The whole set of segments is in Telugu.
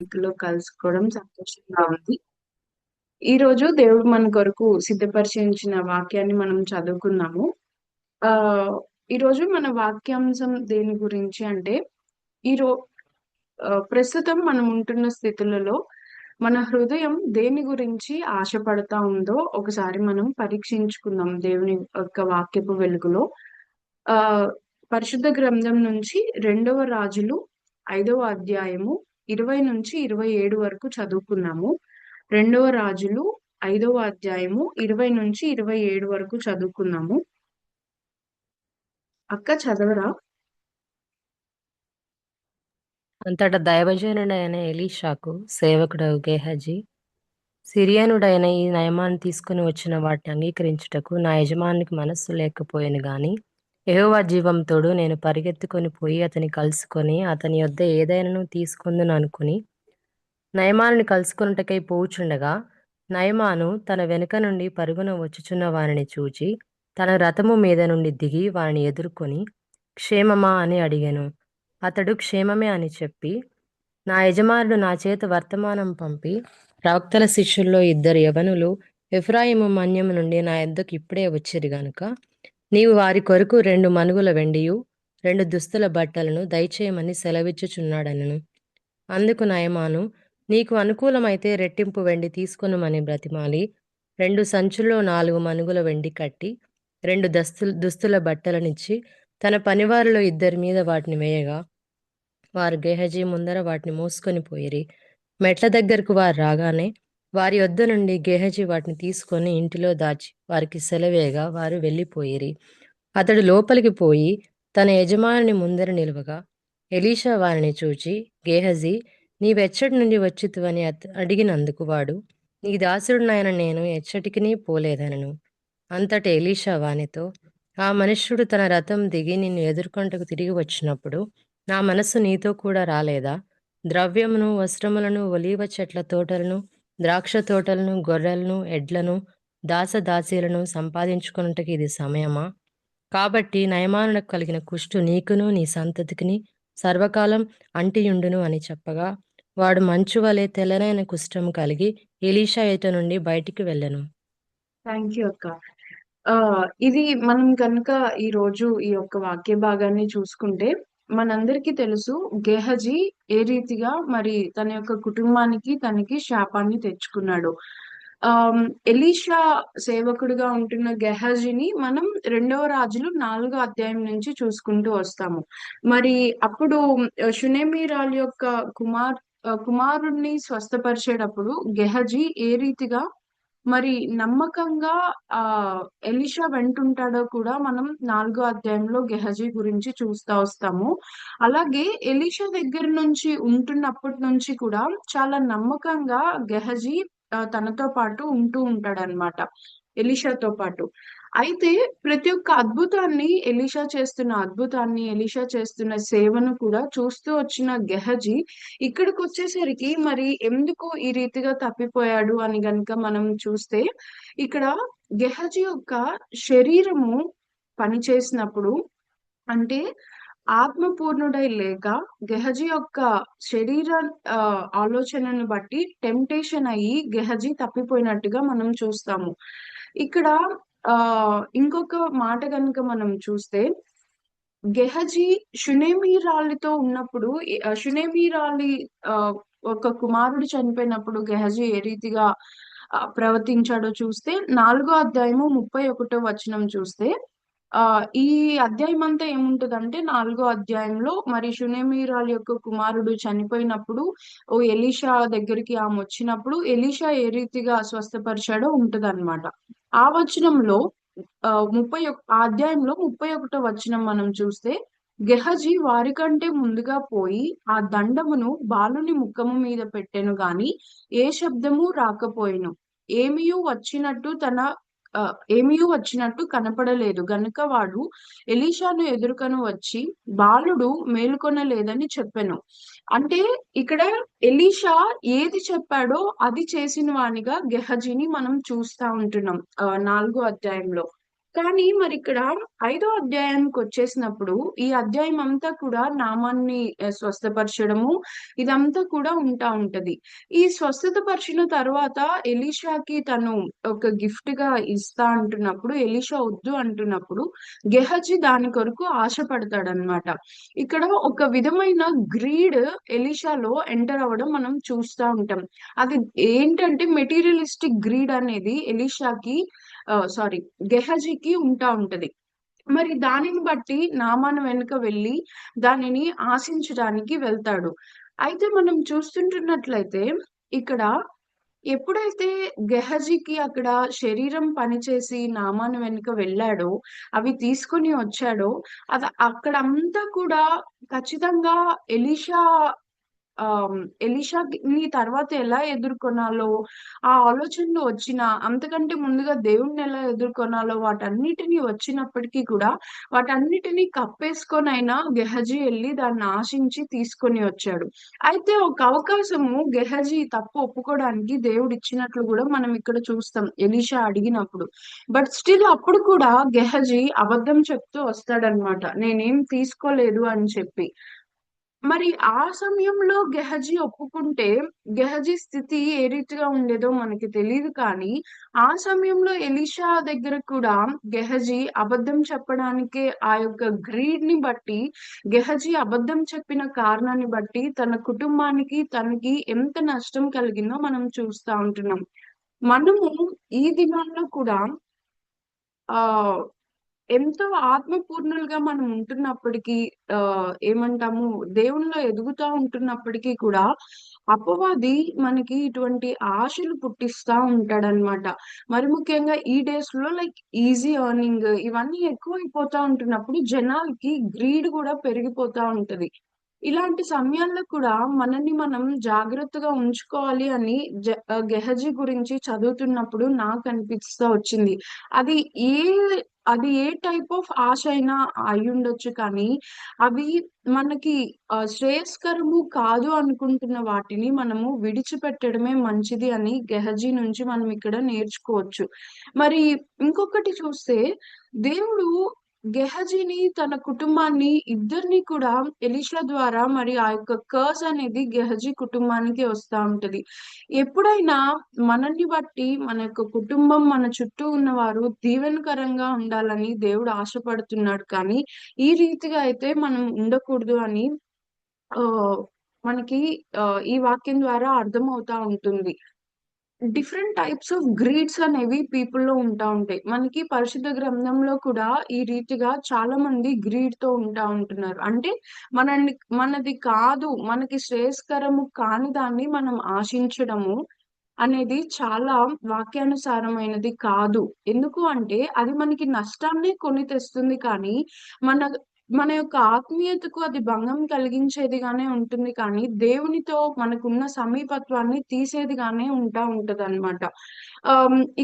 లో కలుసుకోవడం సంతోషంగా ఉంది. ఈరోజు దేవుడు మన కొరకు సిద్ధపరిచించిన వాక్యాన్ని మనం చదువుకుందాము. ఆహ్, ఈరోజు మన వాక్యాంశం దేని గురించి అంటే, ఈరో ఆహ్, ప్రస్తుతం మనం ఉంటున్న స్థితులలో మన హృదయం దేని గురించి ఆశపడతా ఉందో ఒకసారి మనం పరీక్షించుకుందాం దేవుని యొక్క వాక్యపు వెలుగులో. ఆహ్, పరిశుద్ధ గ్రంథం నుంచి రెండవ రాజులు ఐదవ అధ్యాయము 20-27 వరకు చదువుకున్నాము. రెండవ రాజులు ఐదవ అధ్యాయము 20-27 వరకు చదువుకున్నాము. అక్క చదవరా? అంతటా దైవజనుడైన ఎలీషాకు సేవకుడు గేహజీ సిరియనుడైన ఈ నయమాన్ని తీసుకుని వచ్చిన వాటిని అంగీకరించుటకు నా యజమానికి మనస్సు లేకపోయాను గాని యహోవా జీవంతోడు నేను పరిగెత్తుకొని పోయి అతని కలుసుకొని అతని యొద్ద ఏదైనాను తీసుకుందని అనుకుని నయమానుని కలుసుకొనుటకై పోచుండగా నయమాను తన వెనుక నుండి పరుగున వచ్చుచున్న వారిని చూచి తన రథము మీద నుండి దిగి వారిని ఎదుర్కొని క్షేమమా? అని అడిగాను. అతడు క్షేమమే అని చెప్పి నా యజమానుడు నా చేత వర్తమానం పంపి ప్రవక్తల శిష్యుల్లో ఇద్దరు యవనులు ఎఫ్రాయిము మన్యము నుండి నా యొద్దకు ఇప్పుడే వచ్చిరు గనుక నీవు వారి కొరకు రెండు మనుగుల వెండియు రెండు దుస్తుల బట్టలను దయచేయమని సెలవిచ్చుచున్నాడనను. అందుకు నయమాను నీకు అనుకూలమైతే రెట్టింపు వెండి తీసుకొనుమని బ్రతిమాలి. రెండు సంచుల్లో నాలుగు మనుగుల వెండి కట్టి రెండు దస్తు దుస్తుల బట్టలనిచ్చి తన పనివారిలో ఇద్దరి మీద వాటిని వేయగా వారు గేహజీ ముందర వాటిని మోసుకొని పోయిరి. మెట్ల దగ్గరకు వారు రాగానే వారి వద్ద నుండి గేహజీ వాటిని తీసుకొని ఇంటిలో దాచి వారికి సెలవేగా వారు వెళ్ళిపోయిరి. అతడు లోపలికి పోయి తన యజమానిని ముందర నిలువగా ఎలీషా వారిని చూచి గేహజీ నీవెచ్చటి నుండి వచ్చితువని అత అడిగినందుకు వాడు నీ దాసుడునైన నేను ఎచ్చటికిని పోలేదనను. అంతటి ఎలీషా వానితో ఆ మనుష్యుడు తన రథం దిగి నిన్ను ఎదుర్కొంటకు తిరిగి వచ్చినప్పుడు నా మనస్సు నీతో కూడా రాలేదా? ద్రవ్యమును వస్త్రములను ఒలీవ చెట్ల తోటలను ద్రాక్ష తోటలను గొర్రెలను ఎడ్లను దాసదాసీలను సంపాదించుకున్నట్టుకి ఇది సమయమా కాబట్టి నయమానులకు కలిగిన కుష్టు నీకును నీ సంతతికిని సర్వకాలం అంటియుండును అని చెప్పగా వాడు మంచు వలె తెల్లనైన కుష్టము కలిగి ఎలీషా ఎట నుండి బయటికి వెళ్ళను థ్యాంక్ యూ అక్క. ఇది మనం కనుక ఈరోజు ఈ యొక్క వాక్య భాగాన్ని చూసుకుంటే మనందరికీ తెలుసు గేహజీ ఏ రీతిగా మరి తన యొక్క కుటుంబానికి తనకి శాపాన్ని తెచ్చుకున్నాడు. ఆ ఎలీషా సేవకుడిగా ఉంటున్న గెహజీని మనం రెండవ రాజులు నాలుగో అధ్యాయం నుంచి చూసుకుంటూ వస్తాము. మరి అప్పుడు షునేమీరాలు యొక్క కుమార్ కుమారుణ్ణి కుమారుడిని స్వస్థపరిచేటప్పుడు గెహజీ ఏ రీతిగా మరి నమ్మకంగా ఆ ఎలిషా వెంటుంటాడో కూడా మనం నాలుగో అధ్యాయంలో గెహజీ గురించి చూస్తా వస్తాము. అలాగే ఎలిషా దగ్గర నుంచి ఉంటున్నప్పటి నుంచి కూడా చాలా నమ్మకంగా గెహజీ తనతో పాటు ఉంటూ ఉంటాడనమాట. ఎలిషాతో పాటు. అయితే ప్రతి ఒక్క అద్భుతాన్ని ఎలీషా చేస్తున్న అద్భుతాన్ని, ఎలీషా చేస్తున్న సేవను కూడా చూస్తూ వచ్చిన గెహజీ ఇక్కడికొచ్చేసరికి మరి ఎందుకు ఈ రీతిగా తప్పిపోయాడు అని గనుక మనం చూస్తే ఇక్కడ గెహజీ యొక్క శరీరము పనిచేసినప్పుడు అంటే ఆత్మపూర్ణుడై లేక గెహజీ యొక్క శరీర ఆలోచనను బట్టి టెంప్టేషన్ అయ్యి గెహజీ తప్పిపోయినట్టుగా మనం చూస్తాము. ఇక్కడ ఆ ఇంకొక మాట గనుక మనం చూస్తే గెహజీ షునేమీరాళ్ళితో ఉన్నప్పుడు షునేమీరాళ్ళి షునేమీరాలి ఒక కుమారుడు చనిపోయినప్పుడు గెహజీ ఏ రీతిగా ప్రవర్తించాడో చూస్తే నాలుగో అధ్యాయము 31 వచనం చూస్తే ఆ ఈ అధ్యాయం అంతా ఏముంటదంటే నాలుగో అధ్యాయంలో మరి షునేమీరాల్ యొక్క కుమారుడు చనిపోయినప్పుడు ఓ ఎలీషా దగ్గరికి ఆమె వచ్చినప్పుడు ఎలీషా ఏ రీతిగా స్వస్థపరిచాడో ఉంటదన్నమాట. ఆ వచనంలో ఆ ముప్పై ఆ అధ్యాయంలో 31 వచనం మనం చూస్తే గెహజీ వారికంటే ముందుగా పోయి ఆ దండమును బాలుని ముఖము మీద పెట్టెను గాని ఏ శబ్దము రాకపోయెను. ఏమియూ వచ్చినట్టు తన ఏమీ ఏమియు వచ్చినట్టు కనపడలేదు గనుక వాడు ఎలీషాను ఎదుర్కొని వచ్చి బాలుడు మేలుకొనలేదని చెప్పాను అంటే ఇక్కడ ఎలీషా ఏది చెప్పాడో అది చేసిన వానిగా గెహజీని మనం చూస్తా ఉంటున్నాం. నాలుగో అధ్యాయంలో. కానీ మరి ఇక్కడ ఐదో అధ్యాయానికి వచ్చేసినప్పుడు ఈ అధ్యాయం అంతా కూడా నామాన్ని స్వస్థపరచడము ఇదంతా కూడా ఉంటా ఉంటది. ఈ స్వస్థత పరిచిన తర్వాత ఎలీషాకి తను ఒక గిఫ్ట్గా ఇస్తా అంటున్నప్పుడు ఎలీషా వద్దు అంటున్నప్పుడు గెహజీ దాని కొరకు ఆశపడతాడనమాట ఇక్కడ ఒక విధమైన గ్రీడ్ ఎలీషాలో ఎంటర్ అవ్వడం మనం చూస్తా ఉంటాం. అది ఏంటంటే మెటీరియలిస్టిక్ గ్రీడ్ అనేది ఎలీషాకి సారీ గెహజీకి ఉంటా ఉంటది. మరి దానిని బట్టి నామాన వెనుక వెళ్ళి దానిని ఆశించడానికి వెళ్తాడు. అయితే మనం చూస్తుంటున్నట్లయితే ఇక్కడ ఎప్పుడైతే గెహజీకి అక్కడ శరీరం పనిచేసి నామాన వెనుక వెళ్ళాడో అవి తీసుకొని వచ్చాడో అది అక్కడంతా కూడా ఖచ్చితంగా ఎలీషా ఆ ఎలీషాని తర్వాత ఎలా ఎదుర్కొనాలో ఆ ఆలోచనలు వచ్చిన అంతకంటే ముందుగా దేవుణ్ణి ఎలా ఎదుర్కొనాలో వాటన్నిటిని వచ్చినప్పటికీ కూడా వాటన్నిటిని కప్పేసుకొనైనా గెహజీ వెళ్ళి దాన్ని ఆశించి తీసుకొని వచ్చాడు. అయితే ఒక అవకాశము గెహజీ తప్పు ఒప్పుకోవడానికి దేవుడు ఇచ్చినట్లు కూడా మనం ఇక్కడ చూస్తాం ఎలీషా అడిగినప్పుడు. బట్ స్టిల్ అప్పుడు కూడా గెహజీ అబద్ధం చెప్తూ వస్తాడనమాట. నేనేం తీసుకోలేదు అని చెప్పి. మరి ఆ సమయంలో గెహజీ ఒప్పుకుంటే గెహజీ స్థితి ఏ రీతిగా ఉండేదో మనకి తెలియదు కానీ ఆ సమయంలో ఎలీషా దగ్గర కూడా గెహజీ అబద్ధం చెప్పడానికి ఆ యొక్క గ్రీడ్ని బట్టి గెహజీ అబద్ధం చెప్పిన కారణాన్ని బట్టి తన కుటుంబానికి తనకి ఎంత నష్టం కలిగిందో మనం చూస్తా ఉంటున్నాం. మనము ఈ దినాల్లో కూడా ఆ ఎంతో ఆత్మపూర్ణులుగా మనం ఉంటున్నప్పటికీ ఆ ఏమంటాము దేవునిలో ఎదుగుతా ఉంటున్నప్పటికీ కూడా అపవాది మనకి ఇటువంటి ఆశలు పుట్టిస్తా ఉంటాడనమాట మరి ముఖ్యంగా ఈ డేస్లో లైక్ ఈజీ ఎర్నింగ్ ఇవన్నీ ఎక్కువ అయిపోతా ఉంటున్నప్పుడు జనాలకి గ్రీడ్ కూడా పెరిగిపోతా ఉంటది. ఇలాంటి సమయాల్లో కూడా మనల్ని మనం జాగ్రత్తగా ఉంచుకోవాలి అని జ గెహజీ గురించి చదువుతున్నప్పుడు నాకు అనిపిస్తూ వచ్చింది. అది ఏ అది ఏ టైప్ ఆఫ్ ఆశ అయినా అయి ఉండొచ్చు కానీ అవి మనకి శ్రేయస్కరము కాదు అనుకుంటున్న వాటిని మనము విడిచిపెట్టడమే మంచిది అని గెహజీ నుంచి మనం ఇక్కడ నేర్చుకోవచ్చు. మరి ఇంకొకటి చూస్తే దేవుడు గెహజీని తన కుటుంబాన్ని ఇద్దరిని కూడా ఎలీషా ద్వారా మరి ఆ యొక్క కర్స్ అనేది గెహజీ కుటుంబానికి వస్తా ఉంటది. ఎప్పుడైనా మనల్ని బట్టి మన యొక్క కుటుంబం మన చుట్టూ ఉన్నవారు దీవెనకరంగా ఉండాలని దేవుడు ఆశపడుతున్నాడు. కానీ ఈ రీతిగా అయితే మనం ఉండకూడదు అని ఆ మనకి ఈ వాక్యం ద్వారా అర్థమవుతా ఉంటుంది. డిఫరెంట్ టైప్స్ ఆఫ్ గ్రీడ్స్ అనేవి పీపుల్లో ఉంటా ఉంటాయి. మనకి పరిశుద్ధ గ్రంథంలో కూడా ఈ రీతిగా చాలా మంది గ్రీడ్తో ఉంటా ఉంటున్నారు. అంటే మనల్ని మనది కాదు మనకి శ్రేయస్కరము కాని దాన్ని మనం ఆశించడము అనేది చాలా వాక్యానుసారమైనది కాదు. ఎందుకు అంటే అది మనకి నష్టాన్ని కొని తెస్తుంది కానీ మన మన యొక్క ఆత్మీయతకు అది భంగం కలిగించేదిగానే ఉంటుంది కానీ దేవునితో మనకున్న సమీపత్వాన్ని తీసేదిగానే ఉంటా ఉంటది అనమాట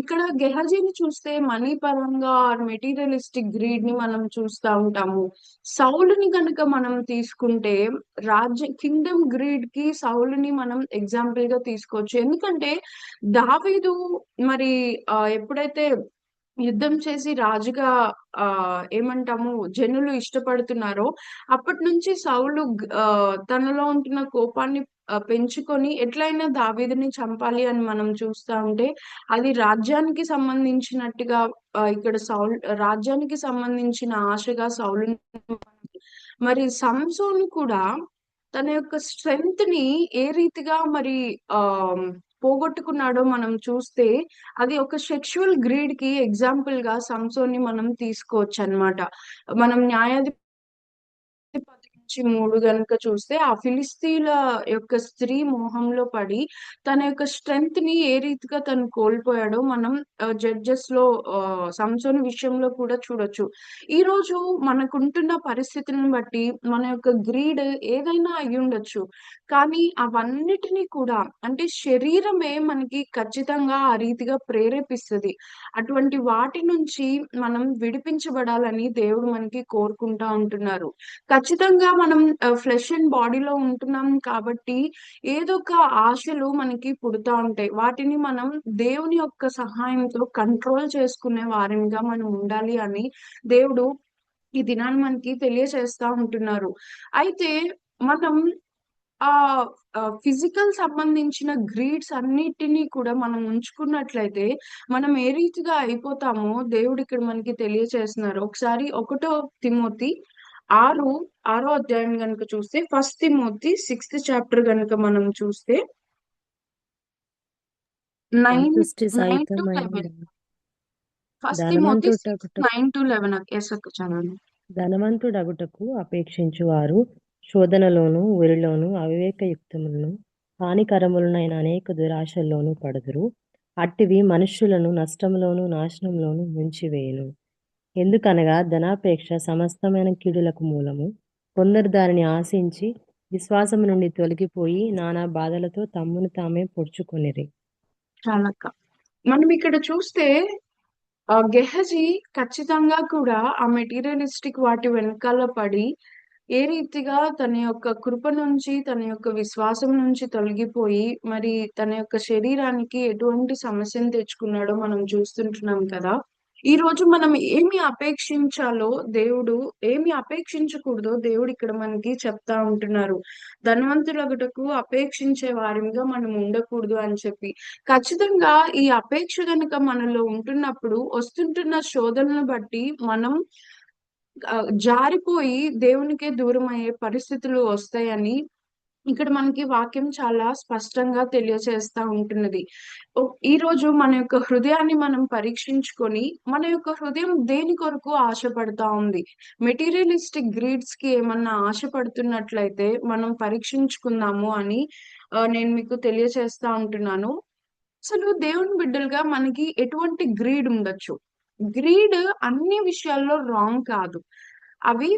ఇక్కడ గెహజీని చూస్తే మనీ పరంగా మెటీరియలిస్టిక్ గ్రీడ్ని మనం చూస్తా ఉంటాము. సౌలుని కనుక మనం తీసుకుంటే రాజ్య కింగ్డమ్ గ్రీడ్కి సౌలుని మనం ఎగ్జాంపుల్గా తీసుకోవచ్చు. ఎందుకంటే దావీదు మరి ఆ, ఎప్పుడైతే యుద్ధం చేసి రాజుగా ఆ ఏమంటాము జనులు ఇష్టపడుతున్నారో అప్పటి నుంచి సౌలు తనలో ఉంటున్న కోపాన్ని పెంచుకొని ఎట్లయినా దావీదుని చంపాలి అని మనం చూస్తా ఉంటే అది రాజ్యానికి సంబంధించినట్టుగా ఇక్కడ సౌల్ రాజ్యానికి సంబంధించిన ఆశగా సౌలు మరి సంసోన్ కూడా తన యొక్క స్ట్రెంగ్త్ని ఏ రీతిగా మరి ఆ పోగొట్టుకున్నాడో మనం చూస్తే అది ఒక సెక్షువల్ గ్రీడ్కి ఎగ్జాంపుల్గా సంసోన్ని మనం తీసుకోవచ్చు అన్నమాట మనం న్యాయాధి నుంచి మూడు గనుక చూస్తే ఆ ఫిలిస్తీన్ల యొక్క స్త్రీ మోహంలో పడి తన యొక్క స్ట్రెంగ్త్ని ఏ రీతిగా తను కోల్పోయాడో మనం జడ్జెస్లో సంసోన్ విషయంలో కూడా చూడొచ్చు. ఈ రోజు మనకుంటున్న పరిస్థితులను బట్టి మన యొక్క గ్రీడ్ ఏదైనా అయి ఉండొచ్చు. కానీ అవన్నిటినీ కూడా అంటే శరీరమే మనకి ఖచ్చితంగా ఆ రీతిగా ప్రేరేపిస్తుంది. అటువంటి వాటి నుంచి మనం విడిపించబడాలని దేవుడు మనకి కోరుకుంటా ఉంటున్నారు. ఖచ్చితంగా మనం ఫ్లెష్ అండ్ బాడీలో ఉంటున్నాం కాబట్టి ఏదో ఒక ఆశలు మనకి పుడతా ఉంటాయి. వాటిని మనం దేవుని యొక్క సహాయంతో కంట్రోల్ చేసుకునే వారిగా మనం ఉండాలి అని దేవుడు ఈ దినాన్ని మనకి తెలియచేస్తా ఉంటున్నారు. అయితే మనం ఆ ఫిజికల్ సంబంధించిన గ్రీడ్స్ అన్నిటినీ కూడా మనం ఉంచుకున్నట్లయితే మనం ఏ రీతిగా అయిపోతామో దేవుడు ఇక్కడ మనకి తెలియచేస్తున్నారు. ఒకసారి ఒకటో తిమోతి ఆరు ఆరో అధ్యాయం గనుక చూస్తే ఫస్ట్ తిమోతి సిక్స్త్ చాప్టర్ గనుక మనం చూస్తే నైన్ నైన్ టు సహితమైన లెవెన్ ఫస్ట్ తిమోతి ధనవంతుడగుటకు నైన్ టు లెవెన్ ఎస్ అక్క చదవండి. ధనవంతుడగుటకు అపేక్షించువారు. శోధనలోను ఉరిలోను అవివేకయుక్తములను హానికరములనైన అనేక దురాశల్లోనూ పడుదురు. అట్టివి మనుష్యులను నష్టములోను నాశనంలోను ముంచివేయును. ఎందుకనగా ధనాపేక్ష సమస్తమైన కీడులకు మూలము. కొందరు దానిని ఆశించి విశ్వాసం నుండి తొలగిపోయి నానా బాధలతో తమ్మును తామే పొడుచుకొనిరి. చాలక్క. మనం ఇక్కడ చూస్తే ఆ గెహజీ ఖచ్చితంగా కూడా ఆ మెటీరియలిస్టిక్ వాటి వెనకాల పడి ఏ రీతిగా తన యొక్క కృప నుంచి తన యొక్క విశ్వాసం నుంచి తొలగిపోయి మరి తన యొక్క శరీరానికి ఎటువంటి సమస్యను తెచ్చుకున్నాడో మనం చూస్తుంటున్నాం కదా. ఈ రోజు మనం ఏమి అపేక్షించాలో దేవుడు ఏమి అపేక్షించకూడదో దేవుడు ఇక్కడ మనకి చెప్తా ఉంటున్నారు. ధనవంతులగుటకు అపేక్షించే వారిగా మనం ఉండకూడదు అని చెప్పి. ఖచ్చితంగా ఈ అపేక్ష గనుక మనలో ఉంటున్నప్పుడు వస్తుంటున్న శోధనను బట్టి మనం జారిపోయి దేవునికే దూరం అయ్యే పరిస్థితులు వస్తాయని ఇక్కడ మనకి వాక్యం చాలా స్పష్టంగా తెలియచేస్తా ఉంటున్నది. ఈ రోజు మన యొక్క హృదయాన్ని మనం పరీక్షించుకొని మన యొక్క హృదయం దేని కొరకు ఆశపడతా ఉంది? మెటీరియలిస్టిక్ గ్రీడ్స్కి ఏమన్నా ఆశపడుతున్నట్లయితే మనం పరీక్షించుకుందాము అని నేను మీకు తెలియచేస్తా ఉంటున్నాను. అసలు దేవుని బిడ్డలుగా మనకి ఎటువంటి గ్రీడ్ ఉండొచ్చు? గ్రీడ్ అన్ని విషయాల్లో రాంగ్ కాదు. అవి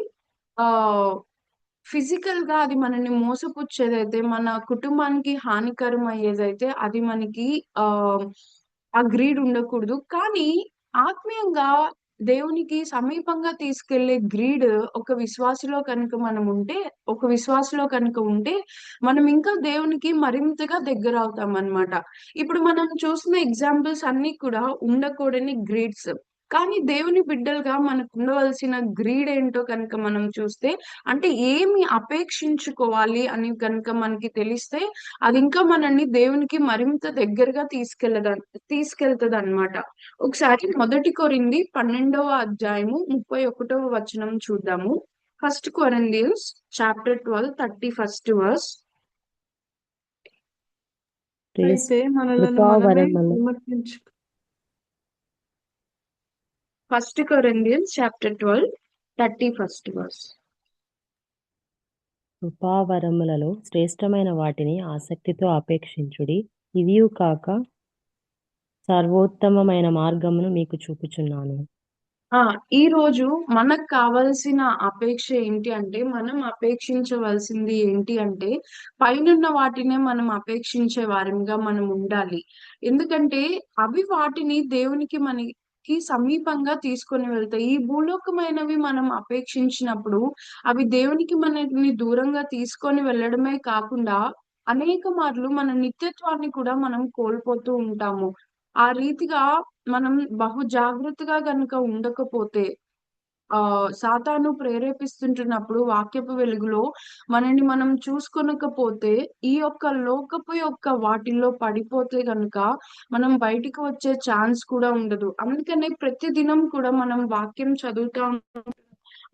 ఆ ఫిజికల్గా అది మనల్ని మోసపుచ్చేదైతే మన కుటుంబానికి హానికరం అయ్యేదైతే అది మనకి ఆ ఆ గ్రీడ్ ఉండకూడదు. కానీ ఆత్మీయంగా దేవునికి సమీపంగా తీసుకెళ్ళే గ్రీడ్ ఒక విశ్వాసలో కనుక మనం ఉంటే ఒక విశ్వాసలో కనుక ఉంటే మనం ఇంకా దేవునికి మరింతగా దగ్గర అవుతాం అన్నమాట ఇప్పుడు మనం చూసిన ఎగ్జాంపుల్స్ అన్ని కూడా ఉండకూడని గ్రీడ్స్. కానీ దేవుని బిడ్డలుగా మనకు ఉండవలసిన గ్రీడ్ ఏంటో కనుక మనం చూస్తే అంటే ఏమి అపేక్షించుకోవాలి అని కనుక మనకి తెలిస్తే అది ఇంకా మనల్ని దేవునికి మరింత దగ్గరగా తీసుకెళ్ళద తీసుకెళ్తది అనమాట ఒకసారి మొదటి కొరింది పన్నెండవ అధ్యాయము ముప్పై ఒకటవ వచనం చూద్దాము. First Corinthians chapter twelve thirty first verse. అయితే మనలను first Corinthians chapter twelve thirty first verse కృపావరములలో శ్రేష్టమైన వాటిని ఆసక్తితో అపేక్షించుడి. ఇవియు కాక సర్వోత్తమమైన మార్గమును మీకు చూపుచున్నాను. ఆ ఈ రోజు మనకు కావాల్సిన అపేక్ష ఏంటి అంటే మనం అపేక్షించవలసింది ఏంటి అంటే పైనున్న వాటినే మనం అపేక్షించే వారిగా మనం ఉండాలి. ఎందుకంటే అవి వాటిని దేవునికి కి సమీపంగా తీసుకొని వెళ్తాయి. ఈ భూలోకమైనవి మనం అపేక్షించినప్పుడు అవి దేవునికి మనల్ని దూరంగా తీసుకొని వెళ్ళడమే కాకుండా అనేక మార్లు మన నిత్యత్వాన్ని కూడా మనం కోల్పోతూ ఉంటాము. ఆ రీతిగా మనం బహు జాగ్రత్తగా గనుక ఉండకపోతే సాతాను ప్రేరేపిస్తుంటున్నప్పుడు వాక్యపు వెలుగులో మనని మనం చూసుకొనకపోతే ఈ యొక్క లోకపు యొక్క వాటిల్లో పడిపోతే గనుక మనం బయటికి వచ్చే ఛాన్స్ కూడా ఉండదు. అందుకనే ప్రతి దినం కూడా మనం వాక్యం చదువుతా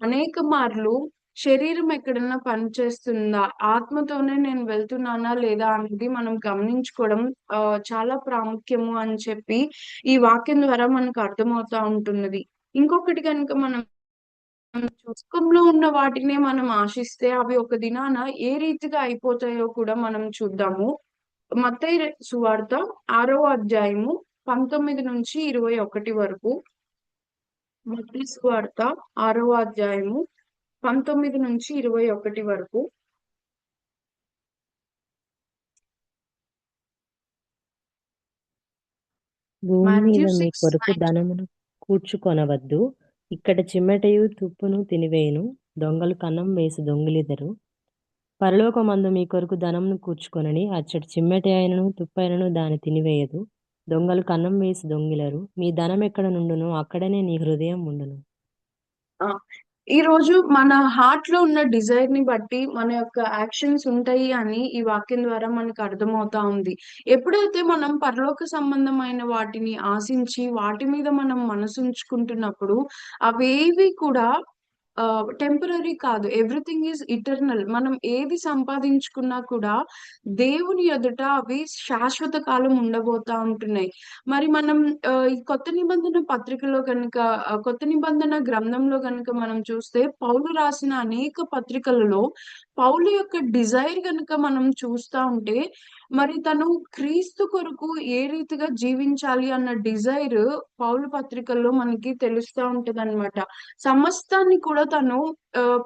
అనేక మార్లు శరీరం ఎక్కడన్నా పనిచేస్తుందా? ఆత్మతోనే నేను వెళ్తున్నానా లేదా అనేది మనం గమనించుకోవడం ఆ చాలా ప్రాముఖ్యము అని చెప్పి ఈ వాక్యం ద్వారా మనకు అర్థమవుతా ఉంటున్నది. ఇంకొకటి కనుక మనం పుస్తకంలో ఉన్న వాటినే మనం ఆశిస్తే అవి ఒక దినాన ఏ రీతిగా అయిపోతాయో కూడా మనం చూద్దాము. మత్తయి సువార్త ఆరో అధ్యాయము పంతొమ్మిది నుంచి ఇరవై ఒకటి వరకు. మత్తయి సువార్త ఆరో అధ్యాయము పంతొమ్మిది నుంచి ఇరవై ఒకటి వరకు. భూమి కొరకు ధనమును కూర్చుకొనవద్దు. ఇక్కడ చిమ్మటయు తుప్పును తినివేయును దొంగలు కన్నం వేసి దొంగిలిదరు. పరలోకమందు మీ కొరకు ధనంను కూర్చుకొనని అచ్చటి చిమ్మెటి అయినను తుప్పైనను దాని తినివేయదు. దొంగలు కన్నం వేసి దొంగిలరు. మీ ధనం ఎక్కడ నుండును అక్కడనే నీ హృదయం ఉండును. ఈ రోజు మన హార్ట్లో ఉన్న డిజైర్ని బట్టి మన యొక్క యాక్షన్స్ ఉంటాయి అని ఈ వాక్యం ద్వారా మనకు అర్థమవుతా ఉంది. ఎప్పుడైతే మనం పరలోక సంబంధమైన వాటిని ఆశించి వాటి మీద మనం మనసు ఉంచుకుంటున్నప్పుడు అవేవి కూడా టెంపరీ కాదు. ఎవ్రీథింగ్ ఈజ్ ఇటర్నల్ మనం ఏది సంపాదించుకున్నా కూడా దేవుని ఎదుట అవి శాశ్వత కాలం ఉండబోతా ఉంటున్నాయి. మరి మనం ఆ, ఈ కొత్త నిబంధన పత్రికలో కనుక కొత్త నిబంధన గ్రంథంలో కనుక మనం చూస్తే పౌలు రాసిన అనేక పత్రికలలో పౌలు యొక్క డిజైర్ కనుక మనం చూస్తా ఉంటే మరి తను క్రీస్తు కొరకు ఏ రీతిగా జీవించాలి అన్న డిజైర్ పౌలు పత్రికల్లో మనకి తెలుస్తా ఉంటది సమస్తాన్ని కూడా తను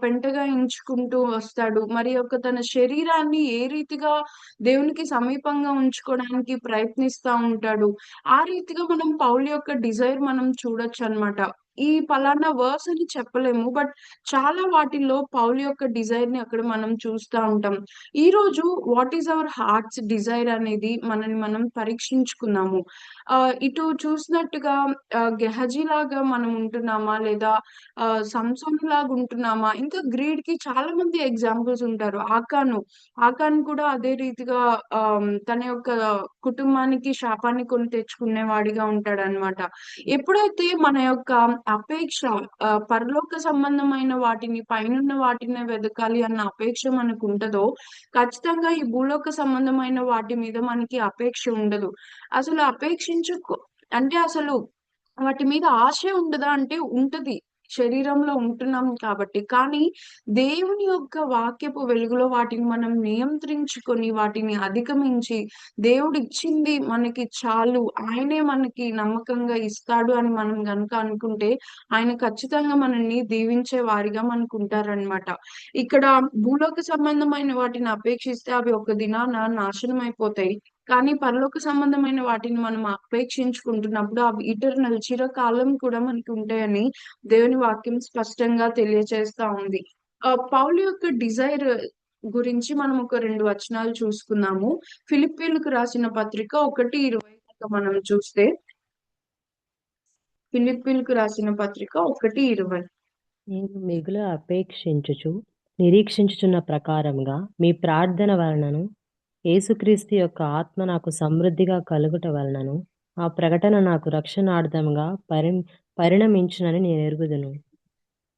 పెంటగా ఎంచుకుంటూ వస్తాడు. మరి యొక్క తన శరీరాన్ని ఏ రీతిగా దేవునికి సమీపంగా ఉంచుకోవడానికి ప్రయత్నిస్తా ఉంటాడు. ఆ రీతిగా మనం పౌలు యొక్క డిజైర్ మనం చూడొచ్చు అన్నమాట ఈ పలానా వర్స్ అని చెప్పలేము. బట్ చాలా వాటిల్లో పౌలు యొక్క డిజైర్ని అక్కడ మనం చూస్తా ఉంటాం. ఈ రోజు what is our heart's desire అనేది మనని మనం పరీక్షించుకున్నాము. ఆ ఇటు చూసినట్టుగా ఆ, గెహజీ లాగా మనం ఉంటున్నామా లేదా సంసోన్ లాగా ఉంటున్నామా? ఇంకా గ్రీడ్కి చాలా మంది ఎగ్జాంపుల్స్ ఉంటారు. ఆకాను. ఆకాన్ కూడా అదే రీతిగా తన యొక్క కుటుంబానికి శాపాన్ని కొని తెచ్చుకునే వాడిగా ఉంటాడు అనమాట ఎప్పుడైతే మన యొక్క అపేక్ష ఆ, పరలోక సంబంధమైన వాటిని పైనున్న వాటిని వెతకాలి అన్న అపేక్ష మనకు ఉంటదో ఖచ్చితంగా ఈ భూలోక సంబంధమైన వాటి మీద మనకి అపేక్ష ఉండదు. అసలు అపేక్షించుకో అంటే అసలు వాటి మీద ఆశ ఉండదా అంటే ఉంటది. శరీరంలో ఉంటున్నాం కాబట్టి. కానీ దేవుని యొక్క వాక్యపు వెలుగులో వాటిని మనం నియంత్రించుకొని వాటిని అధిగమించి దేవుడు ఇచ్చింది మనకి చాలు ఆయనే మనకి నమ్మకంగా ఇస్తాడు అని మనం గనుక అనుకుంటే ఆయన ఖచ్చితంగా మనల్ని దీవించే వారిగా మనకు ఉంటారనమాట ఇక్కడ భూలోక సంబంధమైన వాటిని అపేక్షిస్తే అవి ఒక దినాన నాశనం అయిపోతాయి కానీ పరలోక సంబంధమైన వాటిని మనం అపేక్షించుకుంటున్నప్పుడు అవి ఇటర్నల్ చిరకాలం కూడా మనకి ఉంటాయని దేవుని వాక్యం స్పష్టంగా తెలియజేస్తా ఉంది. ఆ పౌలు యొక్క డిజైర్ గురించి మనం ఒక రెండు వచనాలు చూసుకున్నాము ఫిలిప్పీలకు రాసిన పత్రిక ఒకటి ఇరవై మనం చూస్తే ఫిలిప్పీలకు రాసిన పత్రిక ఒకటి ఇరవై. నేను మిగులు అపేక్షించుచు నిరీక్షించుచున్న ప్రకారంగా మీ ప్రార్థన వలనను యేసుక్రీస్తు యొక్క ఆత్మ నాకు సమృద్ధిగా కలుగుట వలనను ఆ ప్రకటన నాకు రక్షణార్థంగా పరి పరిణమించునని నేను ఎరుగుదును.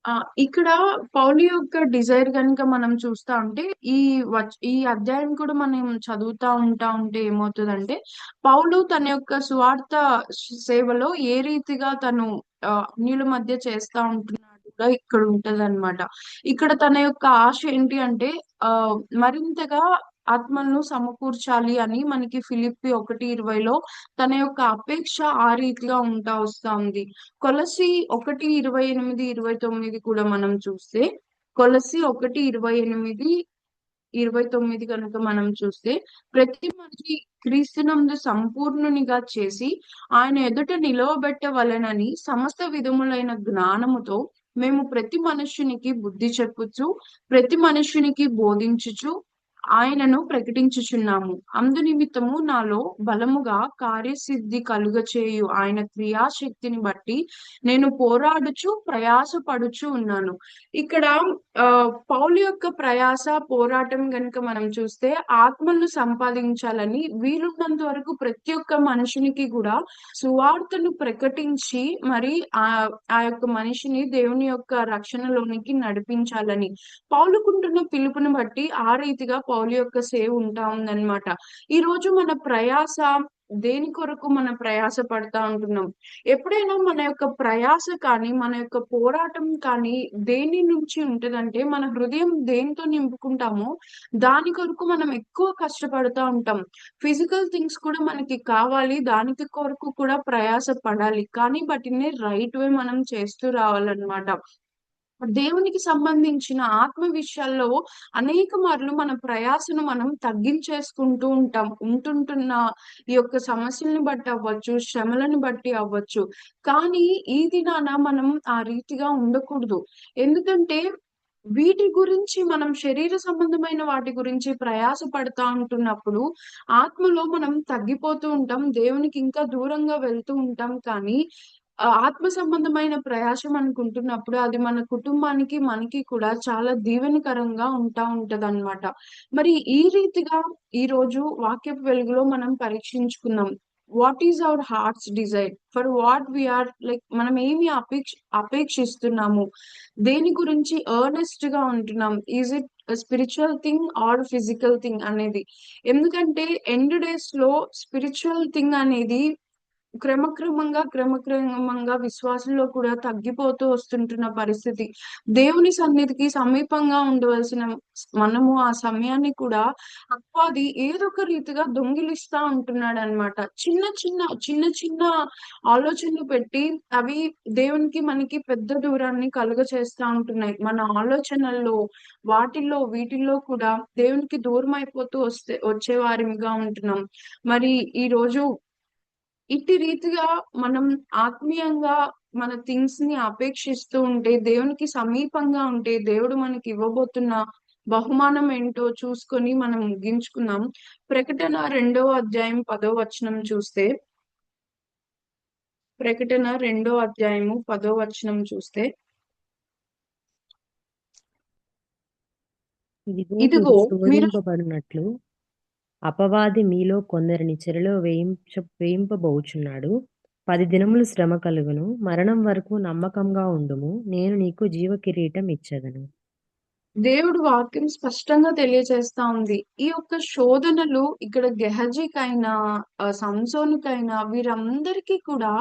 ఆ ఇక్కడ పౌలు యొక్క డిజైర్ కనుక మనం చూస్తా ఉంటే ఈ ఈ అధ్యాయం కూడా మనం చదువుతా ఉంటా ఉంటే ఏమవుతుందంటే పౌలు తన యొక్క స్వార్థ సేవలో ఏ రీతిగా తను ఆ, అన్యుల మధ్య చేస్తా ఉంటున్నాడు కూడా ఇక్కడ ఉంటది ఇక్కడ తన యొక్క ఆశ ఏంటి అంటే ఆ మరింతగా ఆత్మలను సమకూర్చాలి అని మనకి ఫిలిప్పి ఒకటి ఇరవైలో తన యొక్క అపేక్ష ఆ రీతిగా ఉంటా వస్తా ఉంది కొలసి ఒకటి ఇరవై ఎనిమిది ఇరవై తొమ్మిది కూడా మనం చూస్తే కొలసి ఒకటి ఇరవై ఎనిమిది ఇరవై తొమ్మిది కనుక మనం చూస్తే ప్రతి మనిషి క్రీస్తునందు సంపూర్ణునిగా చేసి ఆయన ఎదుట నిలవబెట్టవలనని సమస్త విధములైన జ్ఞానముతో మేము ప్రతి మనుషునికి బుద్ధి చెప్పుచు ప్రతి మనుషునికి బోధించుచు ఆయనను ప్రకటించుచున్నాము. అందు నిమిత్తము నాలో బలముగా కార్యసిద్ధి కలుగచేయు. ఆయన క్రియాశక్తిని బట్టి నేను పోరాడుచు ప్రయాసపడుచు ఉన్నాను. ఇక్కడ ఆ పౌలు యొక్క ప్రయాస పోరాటం గనుక మనం చూస్తే ఆత్మలు సంపాదించాలని వీలున్నంత వరకు ప్రతి ఒక్క మనుషునికి కూడా సువార్తను ప్రకటించి మరి ఆ ఆ యొక్క మనిషిని దేవుని యొక్క రక్షణలోనికి నడిపించాలని. పౌలుకుంటున్న పిలుపుని బట్టి ఆ రీతిగా పౌలు యొక్క సేవ్ ఉంటా ఉందన్నమాట. ఈ రోజు మన ప్రయాస దేని కొరకు మన ప్రయాస పడతా ఉంటున్నాం? ఎప్పుడైనా మన యొక్క ప్రయాస కానీ మన యొక్క పోరాటం కానీ దేని నుంచి ఉంటదంటే మన హృదయం దేనితో నింపుకుంటామో దాని కొరకు మనం ఎక్కువ కష్టపడుతూ ఉంటాం. ఫిజికల్ థింగ్స్ కూడా మనకి కావాలి దానికి కొరకు కూడా ప్రయాస పడాలి. కానీ వాటిని రైట్ వే మనం చేస్తూ రావాలన్నమాట. దేవునికి సంబంధించిన ఆత్మ విషయాల్లో అనేక మార్లు మన ప్రయాసను మనం తగ్గించేసుకుంటూ ఉంటాం. ఉంటుంటున్న ఈ యొక్క సమస్యలను బట్టి అవ్వచ్చు శ్రమలను బట్టి అవ్వచ్చు. కానీ ఈ దినాన మనం ఆ రీతిగా ఉండకూడదు. ఎందుకంటే వీటి గురించి మనం శరీర సంబంధమైన వాటి గురించి ప్రయాస పడతా ఉంటున్నప్పుడు ఆత్మలో మనం తగ్గిపోతూ ఉంటాం. దేవునికి ఇంకా దూరంగా వెళ్తూ ఉంటాం. కానీ ఆత్మ సంబంధమైన ప్రయాసం అనుకుంటున్నప్పుడు అది మన కుటుంబానికి మనకి కూడా చాలా దీవెనకరంగా ఉంటా ఉంటదన్నమాట. మరి ఈ రీతిగా ఈ రోజు వాక్యపు వెలుగులో మనం పరీక్షించుకుందాం. What is our heart's desire for what we are like మనం ఏమి అపేక్ష అపేక్షిస్తున్నాము? దేని గురించి ఎర్నెస్ట్గా ఉంటున్నాం is it spiritual thing or physical thing అనేది? ఎందుకంటే ఎండ్ డేస్లో స్పిరిచువల్ థింగ్ అనేది క్రమక్రమంగా క్రమక్రమంగా విశ్వాసంలో కూడా తగ్గిపోతూ వస్తుంటున్న పరిస్థితి. దేవుని సన్నిధికి సమీపంగా ఉండవలసిన మనము ఆ సమయాన్ని కూడా అక్వాది ఏదో ఒక రీతిగా దొంగిలిస్తా ఉంటున్నాడు అనమాట చిన్న చిన్న చిన్న చిన్న ఆలోచనలు పెట్టి అవి దేవునికి మనకి పెద్ద దూరాన్ని కలుగ చేస్తా ఉంటున్నాయి. మన ఆలోచనల్లో వాటిల్లో వీటిల్లో కూడా దేవునికి దూరం అయిపోతూ వస్తే వచ్చే వారిగా ఉంటున్నాం. మరి ఈ రోజు ఇట్టి రీతిగా మనం ఆత్మీయంగా మన థింగ్స్ని అపేక్షిస్తూ ఉంటే దేవునికి సమీపంగా ఉంటే దేవుడు మనకి ఇవ్వబోతున్న బహుమానం ఏంటో చూసుకొని మనం ముగించుకుందాం. ప్రకటన రెండవ అధ్యాయం పదో వచనం చూస్తే ప్రకటన రెండో అధ్యాయము పదో వచనం చూస్తే ఇదిగో మీరు అపవాది మీలో కొందరిని చెరలో వేయించ వేయింపబోచున్నాడు. పది దినములు శ్రమ కలుగును. మరణం వరకు నమ్మకంగా ఉండుము. నేను నీకు జీవ కిరీటం ఇచ్చదను. దేవుడు వాక్యం స్పష్టంగా తెలియజేస్తా ఉంది. ఈ యొక్క శోధనలు ఇక్కడ గెహజీకైనా ఆ, సంసోనుకైనా వీరందరికీ కూడా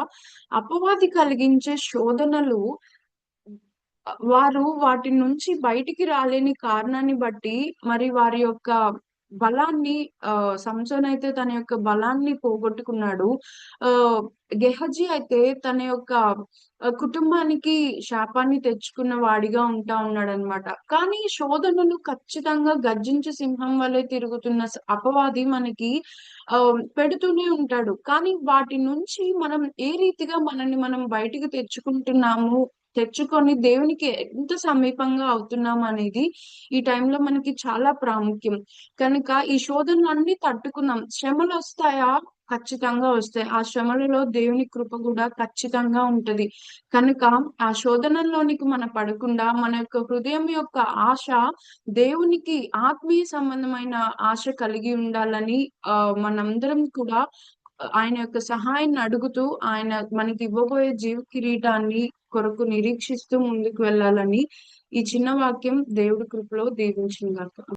అపవాది కలిగించే శోధనలు వారు వాటి నుంచి బయటికి రాలేని కారణాన్ని బట్టి మరి వారి యొక్క బలాన్ని ఆ సంసోన్ అయితే తన యొక్క బలాన్ని పోగొట్టుకున్నాడు. ఆ గెహజీ అయితే తన యొక్క కుటుంబానికి శాపాన్ని తెచ్చుకున్న వాడిగా ఉంటా ఉన్నాడనమాట కానీ శోధనను శోధనలు ఖచ్చితంగా గర్జించే సింహం వలె తిరుగుతున్న అపవాది మనకి ఆ పెడుతూనే ఉంటాడు. కానీ వాటి నుంచి మనం ఏ రీతిగా మనల్ని మనం బయటికి తెచ్చుకుంటున్నాము తెచ్చుకొని దేవునికి ఎంత సమీపంగా అవుతున్నాం అనేది ఈ టైంలో మనకి చాలా ప్రాముఖ్యం. కనుక ఈ శోధనలన్నీ తట్టుకుందాం శ్రమలు వస్తాయా? ఖచ్చితంగా వస్తాయి. ఆ శ్రమలలో దేవుని కృప కూడా ఖచ్చితంగా ఉంటది. కనుక ఆ శోధనలోనికి మన పడకుండా మన యొక్క హృదయం యొక్క ఆశ దేవునికి ఆత్మీయ సంబంధమైన ఆశ కలిగి ఉండాలని ఆ మనందరం కూడా ఆయన యొక్క సహాయాన్ని అడుగుతూ ఆయన మనకి ఇవ్వబోయే జీవ కిరీటాన్ని కొరకు నిరీక్షిస్తూ ముందుకు వెళ్ళాలని ఈ చిన్న వాక్యం దేవుడి కృపలో దీవించింది